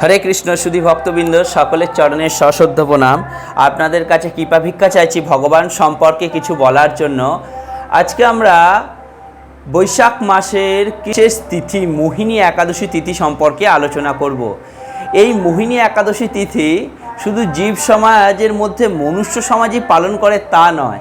হরে কৃষ্ণ, সুধী ভক্তবৃন্দ, সকলের চরণের সশ্রদ্ধ প্রণাম। আপনাদের কাছে কৃপা ভিক্ষা চাইছি ভগবান সম্পর্কে কিছু বলার জন্য। আজকে আমরা বৈশাখ মাসের বিশেষ তিথি, মোহিনী একাদশী তিথি সম্পর্কে আলোচনা করব। এই মোহিনী একাদশী তিথি শুধু জীব সমাজের মধ্যে মনুষ্য সমাজই পালন করে তা নয়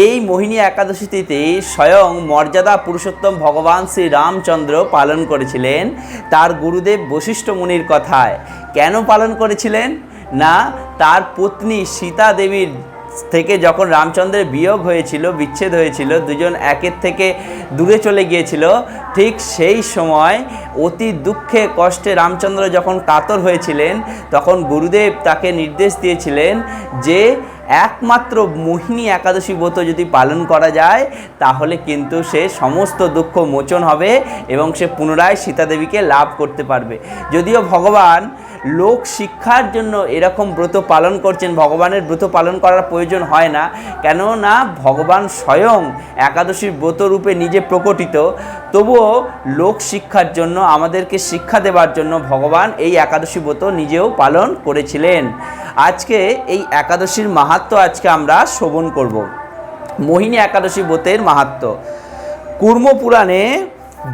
এই মোহিনী একাদশীতে স্বয়ং মর্যাদা পুরুষোত্তম ভগবান শ্রী রামচন্দ্র পালন করেছিলেন। তার গুরুদেব বশিষ্ঠ মুনির কথায়, কেন পালন করেছিলেন? না, তার পত্নী সীতা দেবীর থেকে যখন রামচন্দ্রের বিয়োগ হয়েছিল, বিচ্ছেদ হয়েছিল, দুজন একের থেকে দূরে চলে গিয়েছিল, ঠিক সেই সময় অতি দুঃখে কষ্টে রামচন্দ্র যখন কাতর হয়েছিলেন, তখন গুরুদেব তাকে নির্দেশ দিয়েছিলেন যে একমাত্র মোহিনী একাদশী ব্রত যদি পালন করা যায়, তাহলে কিন্তু সে সমস্ত দুঃখ মোচন হবে এবং সে পুনরায় সীতাদেবীকে লাভ করতে পারবে। যদিও ভগবান লোক শিক্ষার জন্য এরকম ব্রত পালন করছেন, ভগবানের ব্রত পালন করার প্রয়োজন হয় না। কেননা ভগবান স্বয়ং একাদশীর ব্রত রূপে নিজে প্রকটিত। তবুও লোক শিক্ষার জন্য, আমাদেরকে শিক্ষা দেওয়ার জন্য ভগবান এই একাদশী ব্রত নিজেও পালন করেছিলেন। আজকে এই একাদশীর মাহাত্ম আজকে আমরা শ্রবণ করব। মোহিনী একাদশী ব্রতের মাহাত্ম। কুর্ম পুরাণে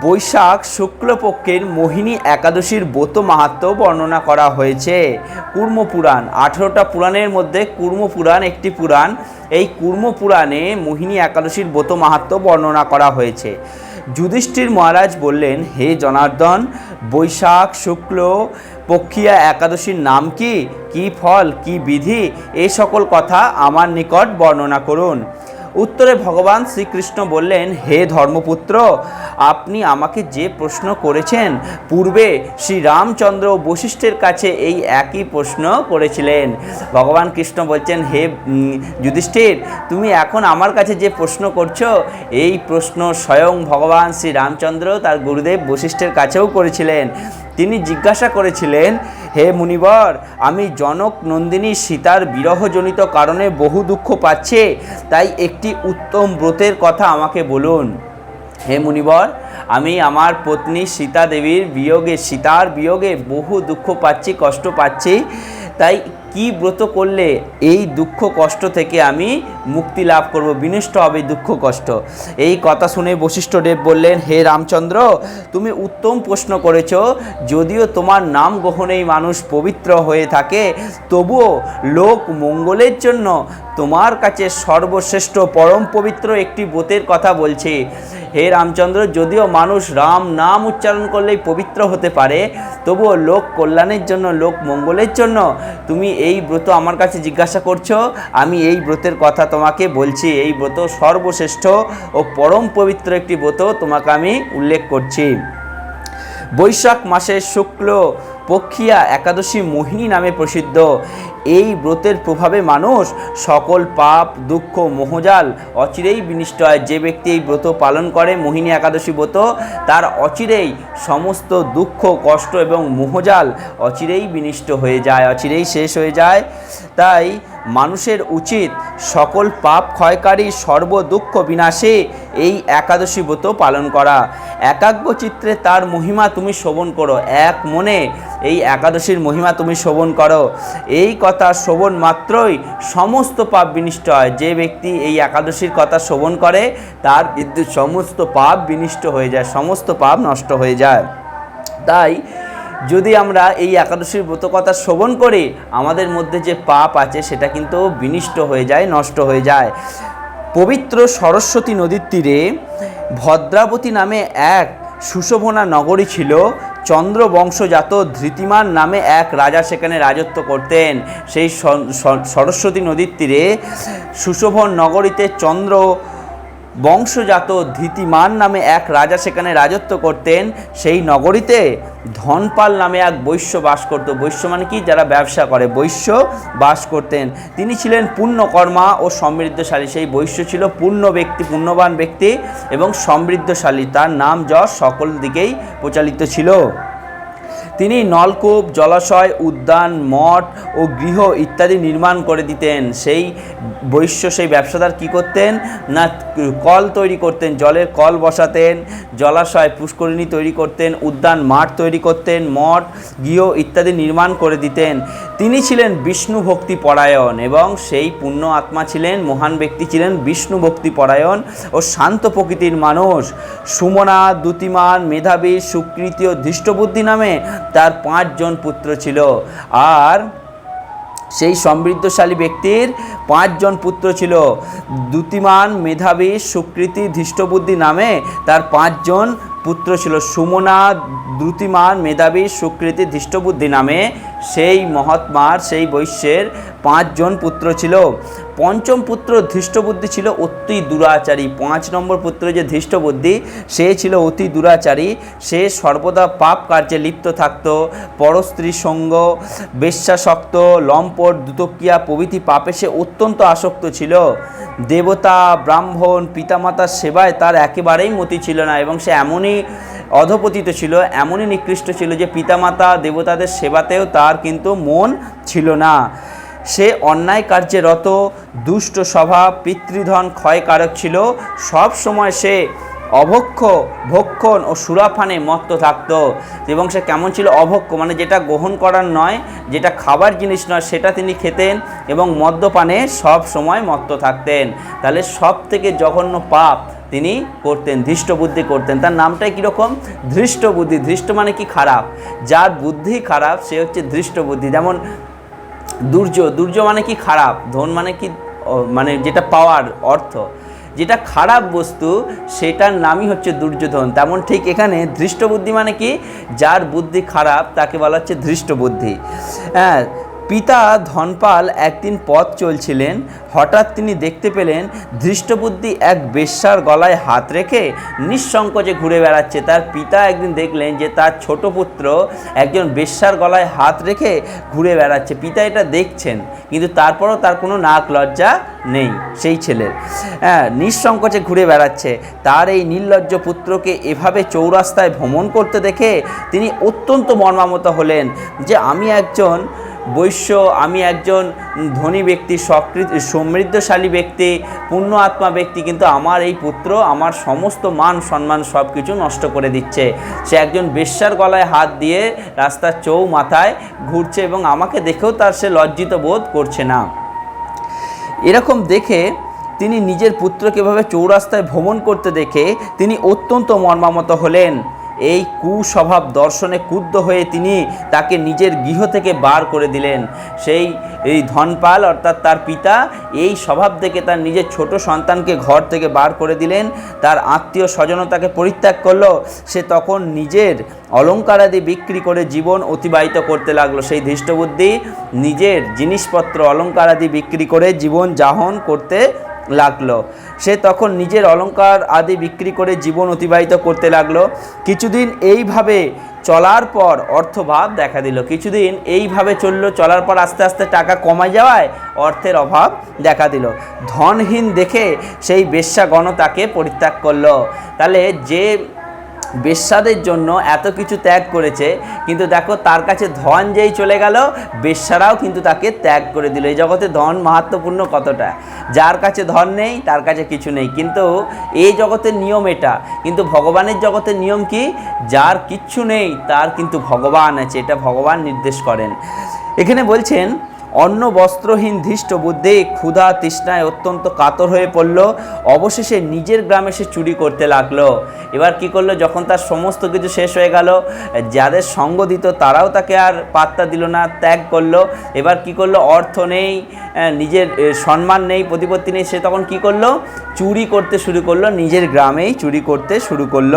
বৈশাখ শুক্লপক্ষের মোহিনী একাদশীর ব্রত মাহাত্ম বর্ণনা করা হয়েছে। কুর্ম পুরাণ, আঠেরোটা পুরাণের মধ্যে কুর্ম পুরাণ একটি পুরাণ। এই কুর্ম পুরাণে মোহিনী একাদশীর ব্রত মাহাত্ম বর্ণনা করা হয়েছে। যুধিষ্ঠির মহারাজ বললেন, হে জনার্দন, বৈশাখ, শুক্ল, পক্ষিয়া একাদশীর নাম কি? কি ফল? কি বিধি? এই সকল কথা আমার নিকট বর্ণনা করুন। উত্তরে ভগবান শ্রীকৃষ্ণ বললেন, হে ধর্মপুত্র, আপনি আমাকে যে প্রশ্ন করেছেন, পূর্বে শ্রী রামচন্দ্র বশিষ্ঠের কাছে এই একই প্রশ্ন করেছিলেন। ভগবান কৃষ্ণ বলছেন, হে যুধিষ্ঠির, তুমি এখন আমার কাছে যে প্রশ্ন করছ, এই প্রশ্ন স্বয়ং ভগবান শ্রী রামচন্দ্র তার গুরুদেব বশিষ্ঠের কাছেও করেছিলেন। তিনি জিজ্ঞাসা করেছিলেন, হে মুনিবর, আমি জনক নন্দিনী সীতার বিরহজনিত কারণে বহু দুঃখ পাচ্ছে, তাই একটি উত্তম ব্রতের কথা আমাকে বলুন। হে মুনিবর, আমি আমার পত্নী সীতা দেবীর বিয়োগে, সীতার বিয়োগে বহু দুঃখ পাচ্ছি, কষ্ট পাচ্ছি, তাই কি ব্রত করলে এই দুঃখ কষ্ট থেকে আমি মুক্তি লাভ করব? বিনষ্ট হবে দুঃখ কষ্ট। এই কথা শুনে বশিষ্ঠদেব বললেন, হে রামচন্দ্র, তুমি উত্তম প্রশ্ন করেছ। যদিও তোমার নাম গ্রহণেই মানুষ পবিত্র হয়ে থাকে, তবুও লোক মঙ্গলের জন্য তোমার কাছে সর্বশ্রেষ্ঠ পরম পবিত্র একটি ব্রতের কথা বলছি। হে রামচন্দ্র, যদিও মানুষ রাম নাম উচ্চারণ করলেই পবিত্র হতে পারে, তবুও লোক কল্যাণের জন্য, লোক মঙ্গলের জন্য তুমি এই ব্রত আমার কাছে জিজ্ঞাসা করছ, আমি এই ব্রতের কথা তোমাকে বলছি। এই ব্রত সর্বশ্রেষ্ঠ ও পরম পবিত্র একটি ব্রত তোমাকে আমি উল্লেখ করছি। বৈশাখ মাসের শুক্ল পক্ষিয়া একাদশী মোহিনী নামে প্রসিদ্ধ। এই ব্রতের প্রভাবে মানুষ সকল পাপ, দুঃখ, মোহজাল, অচিরেই বিনিষ্ট হয় যে ব্যক্তি এই ব্রত পালন করে, মোহিনী একাদশী ব্রত, তার অচিরেই সমস্ত দুঃখ, কষ্ট এবং মোহজাল অচিরেই বিনিষ্ট হয়ে যায়, অচিরেই শেষ হয়ে যায়। তাই মানুষের উচিত সকল পাপ ক্ষয়কারী সর্বদুঃখ বিনাশে এই একাদশী ব্রত পালন করা। একাগ্র চিত্রে তার মহিমা তুমি শোভন করো। এক মনে এই একাদশীর মহিমা তুমি শোভন করো। এই কথা শোভন মাত্রই সমস্ত পাপ বিনিষ্ট হয়। যে ব্যক্তি এই একাদশীর কথা শোভন করে, তার বিদ্যুৎ সমস্ত পাপ বিনিষ্ট হয়ে যায়, সমস্ত পাপ নষ্ট হয়ে যায়। তাই যদি আমরা এই একাদশীর ব্রত কথা শ্রবণ করি, আমাদের মধ্যে যে পাপ আছে সেটা কিন্তু বিনিষ্ট হয়ে যায়, নষ্ট হয়ে যায়। পবিত্র সরস্বতী নদীর তীরে ভদ্রাবতী নামে এক সুশোভনা নগরী ছিল। চন্দ্র বংশজাত ধৃতিমান নামে এক রাজা সেখানে রাজত্ব করতেন। সেই সরস্বতী নদীর তীরে সুশোভন নগরীতে চন্দ্র বংশজাত ধীতিমান নামে এক রাজা সেখানে রাজত্ব করতেন, সেই নগরীতে ধনপাল নামে এক বৈশ্য বাস করত। বৈশ্য মানে কি? যারা ব্যবসা করে, বৈশ্য বাস করতেন। তিনি ছিলেন পুণ্যকর্মা ও সমৃদ্ধশালী। সেই বৈশ্য ছিল পূর্ণ ব্যক্তি, পুণ্যবান ব্যক্তি এবং সমৃদ্ধশালী। তার নাম যশ, সকল দিকেই প্রচালিত ছিল। তিনি নলকূপ, জলাশয়, উদ্যান, মঠ ও গৃহ ইত্যাদি নির্মাণ করে দিতেন। সেই বৈশ্য সেই ব্যবসাদার কি করতেন? না, কল তৈরি করতেন, জলের কল বসাতেন, জলাশয়, পুষ্করিণী তৈরি করতেন, উদ্যান, মাঠ তৈরি করতেন, মঠ, গৃহ ইত্যাদি নির্মাণ করে দিতেন। তিনি ছিলেন বিষ্ণু ভক্তি পরায়ণ এবং সেই পুণ্য আত্মা ছিলেন, মহান ব্যক্তি ছিলেন বিষ্ণু ভক্তি পরায়ণ ও শান্ত প্রকৃতির মানুষ। সুমনা, দ্যুতিমান, মেধাবী, সুকৃতি ও ধৃষ্টবুদ্ধি নামে তার পাঁচজন পুত্র ছিল। আর সেই সমৃদ্ধশালী ব্যক্তির পাঁচজন পুত্র ছিল। দ্যুতিমান মেধাবী সুকৃতি ধৃষ্টবুদ্ধি নামে তার পাঁচজন পুত্র ছিল সুমনা দ্যুতিমান মেধাবী, সুকৃতি, ধৃষ্টবুদ্ধি নামে সেই মহাত্মার, সেই বৈশ্যের পাঁচজন পুত্র ছিল। পঞ্চম পুত্র ধৃষ্টবুদ্ধি ছিল অতি দুরাচারী। পাঁচ নম্বর পুত্র যে ধৃষ্টবুদ্ধি, সে ছিল অতি দুরাচারী। সে সর্বদা পাপ কার্যে লিপ্ত থাকত। পরস্ত্রী সঙ্গ, বেশ্যাসক্ত, লম্পট দুতক্রিয়া প্রভৃতি পাপে সে অত্যন্ত আসক্ত ছিল। দেবতা, ব্রাহ্মণ, পিতামাতার সেবায় তার একেবারেই মতি ছিল না এবং সে এমনই অধপতিত ছিল, এমনই নিকৃষ্ট ছিল যে পিতামাতা দেবতাদের সেবাতেও তার কিন্তু মন ছিল না। সে অন্যায় কার্যে রত, দুষ্ট স্বভাব, পিতৃধন, ক্ষয়কারক ছিল। সব সময় সে অভক্ষ, ভক্ষণ ও সুরাফানে মত্ত থাকত এবং সে কেমন ছিল? অভক্ষ মানে যেটা গ্রহণ করার নয়, যেটা খাবার জিনিস নয়, সেটা তিনি খেতেন এবং মদ্যপানে সব সময় মত্ত থাকতেন। তাহলে সব থেকে জঘন্য পাপ তিনি করতেন ধৃষ্ট বুদ্ধি করতেন। তার নামটাই কীরকম? ধৃষ্ট বুদ্ধি ধৃষ্ট মানে কি? খারাপ। যার বুদ্ধি খারাপ, সে হচ্ছে ধৃষ্ট বুদ্ধি যেমন দুর্য। দুর্য মানে কি? খারাপ। ধন মানে কি? মানে যেটা পাওয়ার অর্থ। যেটা খারাপ বস্তু, সেটার নামই হচ্ছে দুর্যোধন। তেমন ঠিক এখানে ধৃষ্টবুদ্ধি মানে কি? যার বুদ্ধি খারাপ, তাকে বলা হচ্ছে ধৃষ্টবুদ্ধি। হ্যাঁ পিতা ধনপাল একদিন পথ চলছিলেন। হঠাৎ তিনি দেখতে পেলেন, ধৃষ্টবুদ্ধি এক বেশ্যার গলায় হাত রেখে নিঃসংকোচে ঘুরে বেড়াচ্ছে। তার পিতা একদিন দেখলেন যে তার ছোট পুত্র একজন বেশ্যার গলায় হাত রেখে ঘুরে বেড়াচ্ছে। পিতা এটা দেখছেন, কিন্তু তারপরও তার কোনো নাক লজ্জা নেই সেই ছেলের। হ্যাঁ নিঃসংকোচে ঘুরে বেড়াচ্ছে। তার এই নির্লজ্জ পুত্রকে এভাবে চৌরাস্তায় ভ্রমণ করতে দেখে তিনি অত্যন্ত মর্মামত হলেন যে, আমি একজন বৈশ্য, আমি একজন ধনী ব্যক্তি, সকৃত সমৃদ্ধশালী ব্যক্তি পুণ্য আত্মা ব্যক্তি, কিন্তু আমার এই পুত্র আমার সমস্ত মান, সম্মান সব কিছু নষ্ট করে দিচ্ছে। সে একজন বেশ্যার গলায় হাত দিয়ে রাস্তার চৌ মাথায় ঘুরছে এবং আমাকে দেখেও তার সে লজ্জিত বোধ করছে না। এরকম দেখে তিনি নিজের পুত্রকে এভাবে চৌরাস্তায় ভ্রমণ করতে দেখে তিনি অত্যন্ত মর্মামত হলেন। এই কুস্বভাব দর্শনে ক্রুদ্ধ হয়ে তিনি তাকে নিজের গৃহ থেকে বার করে দিলেন। সেই, এই ধনপাল অর্থাৎ তার পিতা এই স্বভাব দেখে তার নিজের ছোট সন্তানকে ঘর থেকে বার করে দিলেন। তার আত্মীয় স্বজনতাকে পরিত্যাগ করল। সে তখন নিজের অলঙ্কারাদি বিক্রি করে জীবন অতিবাহিত করতে লাগল। সেই ধৃষ্টবুদ্ধি নিজের জিনিসপত্র অলঙ্কারাদি বিক্রি করে জীবন যাপন করতে লাগল। সে তখন নিজের অলঙ্কার আদি বিক্রি করে জীবন অতিবাহিত করতে লাগল। কিছুদিন এইভাবে চলার পর অর্থভাব দেখা দিল। কিছুদিন এইভাবে চলল, চলার পর আস্তে আস্তে টাকা কমে যাওয়ায় অর্থের অভাব দেখা দিল। ধনহীন দেখে সেই বেশ্যাগণ তাকে পরিত্যাগ করল। তাহলে যে বেশ্যাদের জন্য এত কিছু ত্যাগ করেছে, কিন্তু দেখো তার কাছে ধন যেই চলে গেল, বেশ্যারাও কিন্তু তাকে ত্যাগ করে দিল। এই জগতে ধন মাহাত্মপূর্ণ কতটা? যার কাছে ধন নেই, তার কাছে কিছু নেই। কিন্তু এই জগতের নিয়ম এটা। কিন্তু ভগবানের জগতের নিয়ম কি? যার কিচ্ছু নেই, তার কিন্তু ভগবান আছে। এটা ভগবান নির্দেশ করেন। এখানে বলছেন অন্ন বস্ত্রহীন ধৃষ্ট বুদ্ধে ক্ষুধা তৃষ্ণায় অত্যন্ত কাতর হয়ে পড়ল। অবশেষে নিজের গ্রামে সে চুরি করতে লাগল। এবার কি করল? যখন তার সমস্ত কিছু শেষ হয়ে গেল, যাদের সঙ্গ দিত তারাও তাকে আর পাত্তা দিল না, ত্যাগ করল। এবার কি করল? অর্থ নেই নিজের সম্মান নেই, প্রতিপত্তি নেই। সে তখন কি করল? চুরি করতে শুরু করল, নিজের গ্রামেই চুরি করতে শুরু করল।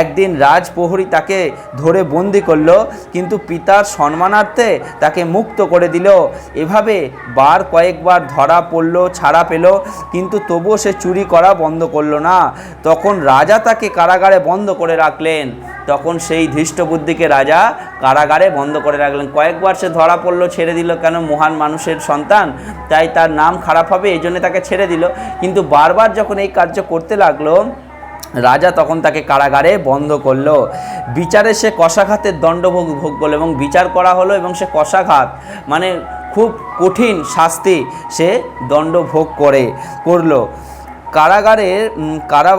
একদিন রাজপ্রহরী তাকে ধরে বন্দি করল, কিন্তু পিতার সম্মানার্থে তাকে মুক্ত করে দিল। এভাবে বার কয়েকবার ধরা পড়ল, ছাড়া পেল, কিন্তু তবুও সে চুরি করা বন্ধ করল না। তখন রাজা তাকে কারাগারে বন্ধ করে রাখলেন। তখন সেই ধৃষ্টবুদ্ধিকে রাজা কারাগারে বন্ধ করে রাখলেন। কয়েকবার সে ধরা পড়ল, ছেড়ে দিল কেন? মহান মানুষের সন্তান। তাই তার নাম খারাপ হবে এই জন্য তাকে ছেড়ে দিল। কিন্তু বারবার যখন এই কার্য করতে লাগল রাজা তখন তাকে কারাগারে বন্ধ করল। বিচারে সে কষাঘাতের দণ্ডভোগ ভোগ করল এবং বিচার করা হলো এবং সে কষাঘাত মানে খুব কঠিন শাস্তি সে দণ্ড ভোগ করে, করল। কারাগারের কারা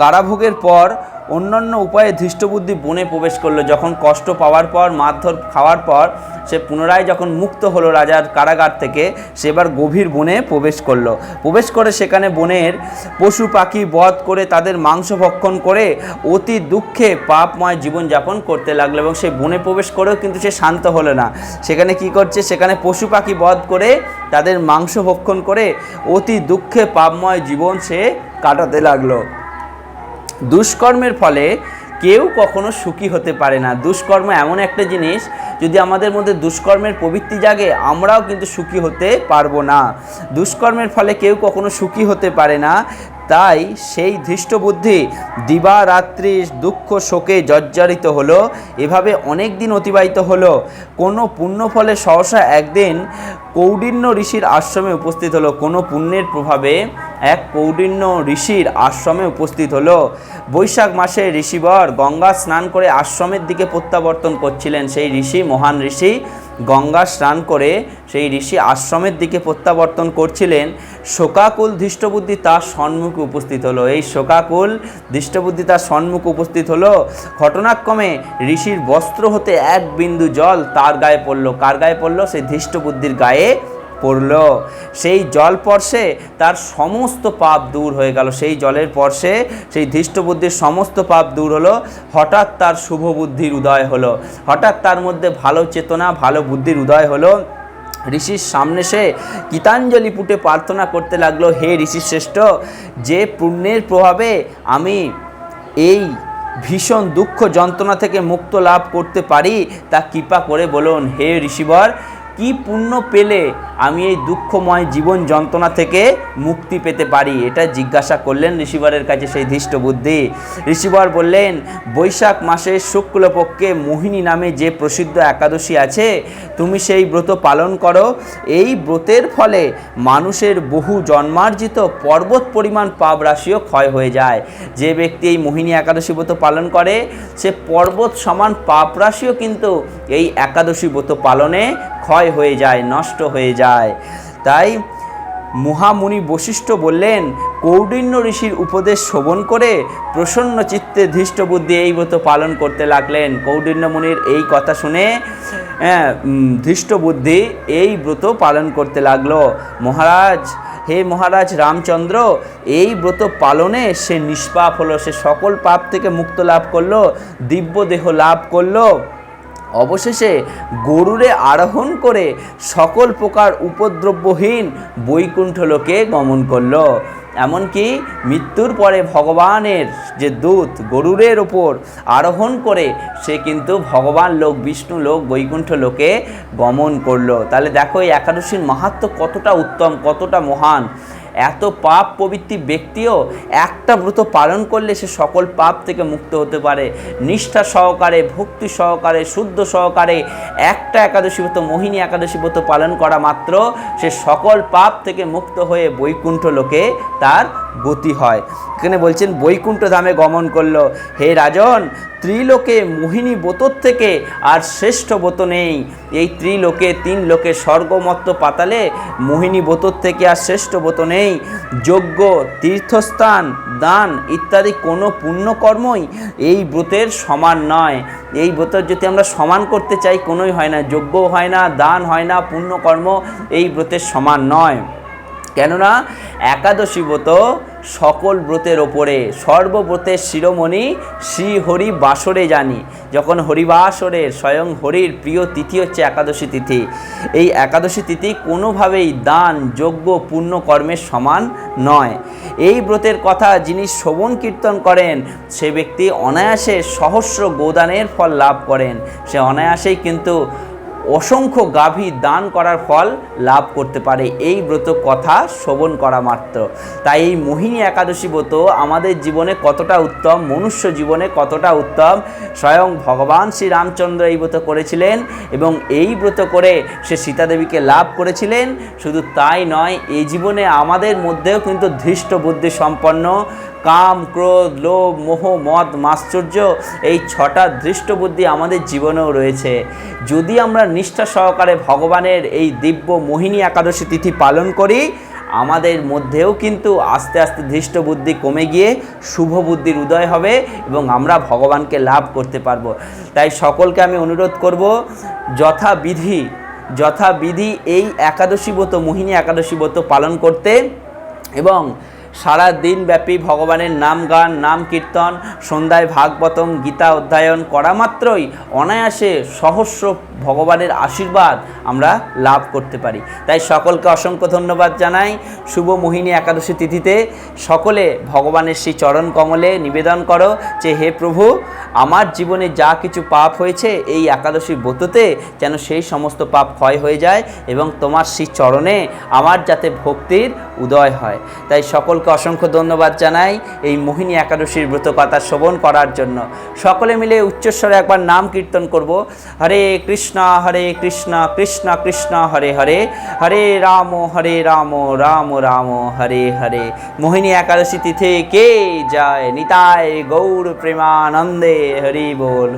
কারাভোগের পর অন্যান্য উপায়ে ধৃষ্টবুদ্ধি বনে প্রবেশ করল। যখন কষ্ট পাওয়ার পর, মারধর খাওয়ার পর, সে পুনরায় যখন মুক্ত হলো রাজার কারাগার থেকে সে এবার গভীর বনে প্রবেশ করল। প্রবেশ করে সেখানে বনের পশু পাখি বধ করে তাদের মাংস ভক্ষণ করে অতি দুঃখে পাপময় জীবনযাপন করতে লাগল এবং সে বনে প্রবেশ করেও কিন্তু সে শান্ত হলো না। সেখানে কি করছে? সেখানে পশু পাখি বধ করে তাদের মাংস ভক্ষণ করে অতি দুঃখে পাপময় জীবন সে কাটাতে লাগল। দুষ্কর্মের ফলে কেউ কখনো সুখী হতে পারে না। দুষ্কর্ম এমন একটা জিনিস, যদি আমাদের মধ্যে দুষ্কর্মের প্রবৃত্তি জাগে, আমরাও কিন্তু সুখী হতে পারব না। দুষ্কর্মের ফলে কেউ কখনো সুখী হতে পারে না। তাই সেই ধৃষ্টবুদ্ধি দিবারাত্রি দুঃখ শোকে জর্জরিত হলো, এভাবে অনেক দিন অতিবাহিত হলো। কোনো পুণ্যফলে সহসা একদিন কৌডিন্য ঋষির আশ্রমে উপস্থিত হলো। কোনো পুণ্যের প্রভাবে এক কৌডিন্য ঋষির আশ্রমে উপস্থিত হলো। বৈশাখ মাসে ঋষিবর গঙ্গা স্নান করে আশ্রমের দিকে প্রত্যাবর্তন করছিলেন সেই ঋষি, মহান ঋষি। গঙ্গা স্নান করে সেই ঋষি আশ্রমের দিকে প্রত্যাবর্তন করছিলেন। শোকাকুল ধৃষ্টবুদ্ধি তার সম্মুখে উপস্থিত হলো। এই শোকাকুল ধৃষ্টবুদ্ধি তার সম্মুখে উপস্থিত হলো। ঘটনাক্রমে ঋষির বস্ত্র হতে এক বিন্দু জল তার গায়ে পড়ল। কার গায়ে পড়ল? সেই ধৃষ্টবুদ্ধির গায়ে পড়ল। সেই জল পর্শে তার সমস্ত পাপ দূর হয়ে গেল। সেই জলের পর্শে সেই ধৃষ্টবুদ্ধির সমস্ত পাপ দূর হলো। হঠাৎ তার শুভ বুদ্ধির উদয় হলো। হঠাৎ তার মধ্যে ভালো চেতনা, ভালো বুদ্ধির উদয় হলো। ঋষির সামনে সে গীতাঞ্জলি পুটে প্রার্থনা করতে লাগল, হে ঋষি শ্রেষ্ঠ, যে পুণ্যের প্রভাবে আমি এই ভীষণ দুঃখ যন্ত্রণা থেকে মুক্ত লাভ করতে পারি, তা কৃপা করে বলুন। হে ঋষিবর কি পুণ্য পেলে আমি এই দুঃখময় জীবন যন্ত্রণা থেকে মুক্তি পেতে পারি? এটা জিজ্ঞাসা করলেন ঋষিবরের কাছে সেই ধৃষ্ট বুদ্ধি। ঋষিবর বললেন, বৈশাখ মাসের শুক্লপক্ষে মোহিনী নামে যে প্রসিদ্ধ একাদশী আছে, তুমি সেই ব্রত পালন করো। এই ব্রতের ফলে মানুষের বহু জন্মার্জিত পর্বত পরিমাণ পাপ রাশিও ক্ষয় হয়ে যায়। যে ব্যক্তি এই মোহিনী একাদশী ব্রত পালন করে, সে পর্বত সমান পাপ রাশিও কিন্তু এই একাদশী ব্রত পালনে ক্ষয় হয়ে যায় নষ্ট হয়ে যায়। তাই মহামুনি বশিষ্ঠ বললেন কৌডিন্য ঋষির উপদেশ শ্রবণ করে প্রসন্ন চিত্তে ধৃষ্ট বুদ্ধি এই ব্রত পালন করতে লাগলেন। কৌডিন্য মুনির এই কথা শুনে হ্যাঁ, উম, ধৃষ্ট বুদ্ধি এই ব্রত পালন করতে লাগল। মহারাজ হে মহারাজ রামচন্দ্র এই ব্রত পালনে সে নিষ্পাপ হলো সে সকল পাপ থেকে মুক্ত লাভ করল দিব্য দেহ লাভ করল। অবশেষে গরুরে আরোহণ করে সকল প্রকার উপদ্রব্যহীন বৈকুণ্ঠ লোকে গমন করল। এমনকি মৃত্যুর পরে ভগবানের যে দূত গরুরের ওপর আরোহণ করে, সে কিন্তু ভগবান লোক, বিষ্ণু লোক, বৈকুণ্ঠ লোকে গমন করল। তাহলে দেখো এই একাদশীর মাহাত্ম কতটা উত্তম, কতটা মহান। এত পাপ প্রবৃত্তি ব্যক্তিও একটা ব্রত পালন করলে সে সকল পাপ থেকে মুক্ত হতে পারে। নিষ্ঠা সহকারে, ভক্তি সহকারে, শুদ্ধ সহকারে একটা একাদশী ব্রত, মোহিনী একাদশী ব্রত পালন করা মাত্র। সে সকল পাপ থেকে মুক্ত হয়ে বৈকুণ্ঠ লোকে তার গতি হয়। এখানে বলছেন, বৈকুণ্ঠ ধামে গমন করল। হে রাজন, ত্রিলোকে মোহিনী বোতর থেকে আর শ্রেষ্ঠ বোত নেই। এই ত্রিলোকে তিন লোকে স্বর্গমত্ত পাতালে মোহিনী বোতর থেকে আর শ্রেষ্ঠ বোত নেই। যজ্ঞ, তীর্থস্থান, দান ইত্যাদি কোনো পুণ্যকর্মই এই ব্রতের সমান নয়। এই ব্রতের যদি আমরা সমান করতে চাই, কোনোই হয় না। যজ্ঞও হয় না, দান হয় না, পুণ্যকর্ম এই ব্রতের সমান নয়। কেননা একাদশী ব্রত সকল ব্রতের ওপরে, সর্বব্রতের শিরোমণি শ্রী হরি বাসরে জানি। যখন হরিবাসরের স্বয়ং হরির প্রিয় তিথি হচ্ছে একাদশী তিথি। এই একাদশী তিথি কোনোভাবেই দান যোগ্য পুণ্য কর্মের সমান নয়। এই ব্রতের কথা যিনি শ্রবণ কীর্তন করেন, সে ব্যক্তি অনায়াসে সহস্র গোদানের ফল লাভ করেন। সে অনায়াসেই কিন্তু অসংখ্য গাভী দান করার ফল লাভ করতে পারে। এই ব্রত কথা শ্রবণ করা মাত্র। তাই এই মোহিনী একাদশী ব্রত আমাদের জীবনে কতটা উত্তম, মনুষ্য জীবনে কতটা উত্তম, স্বয়ং ভগবান শ্রীরামচন্দ্র এই ব্রত করেছিলেন এবং এই ব্রত করে সে সীতাদেবীকে লাভ করেছিলেন। শুধু তাই নয় এই জীবনে আমাদের মধ্যেও কিন্তু ধৃষ্ট বুদ্ধি সম্পন্ন। কাম, ক্রোধ, লোভ, মোহ, মদ, মাশ্চর্য এই ছটা দৃষ্টবুদ্ধি আমাদের জীবনেও রয়েছে। যদি আমরা নিষ্ঠা সহকারে ভগবানের এই দিব্য মোহিনী একাদশী তিথি পালন করি, আমাদের মধ্যেও কিন্তু আস্তে আস্তে ধৃষ্ট বুদ্ধি কমে গিয়ে শুভ বুদ্ধির উদয় হবে এবং আমরা ভগবানকে লাভ করতে পারব। তাই সকলকে আমি অনুরোধ করব, যথাবিধি যথাবিধি এই একাদশী ব্রত মোহিনী একাদশী ব্রত পালন করতে এবং সারা দিনব্যাপী ভগবানের নাম গান, নাম কীর্তন, সন্ধ্যায় ভাগবতম গীতা অধ্যয়ন করা মাত্রই অনায়াসে সহস্র ভগবানের আশীর্বাদ আমরা লাভ করতে পারি। তাই সকলকে অসংখ্য ধন্যবাদ জানাই। শুভ মোহিনী একাদশী তিথিতে সকলে ভগবানের সেই চরণ কমলে নিবেদন করো যে, হে প্রভু, আমার জীবনে যা কিছু পাপ হয়েছে, এই একাদশী ব্রততে যেন সেই সমস্ত পাপ ক্ষয় হয়ে যায় এবং তোমার সেই চরণে আমার যাতে ভক্তির উদয় হয়। তাই সকলকে অসংখ্য ধন্যবাদ জানাই এই মোহিনী একাদশীর ব্রত কথা শ্রবণ করার জন্য। সকলে মিলে উচ্চস্বরে একবার নাম কীর্তন করব। হরে কৃষ্ণ হরে কৃষ্ণ কৃষ্ণ কৃষ্ণ, হরে হরে। হরে রাম হরে রাম রাম রাম, হরে হরে। মোহিনী একাদশী তিথি কে যায় নিতায় গৌর প্রেমানন্দে হরি বল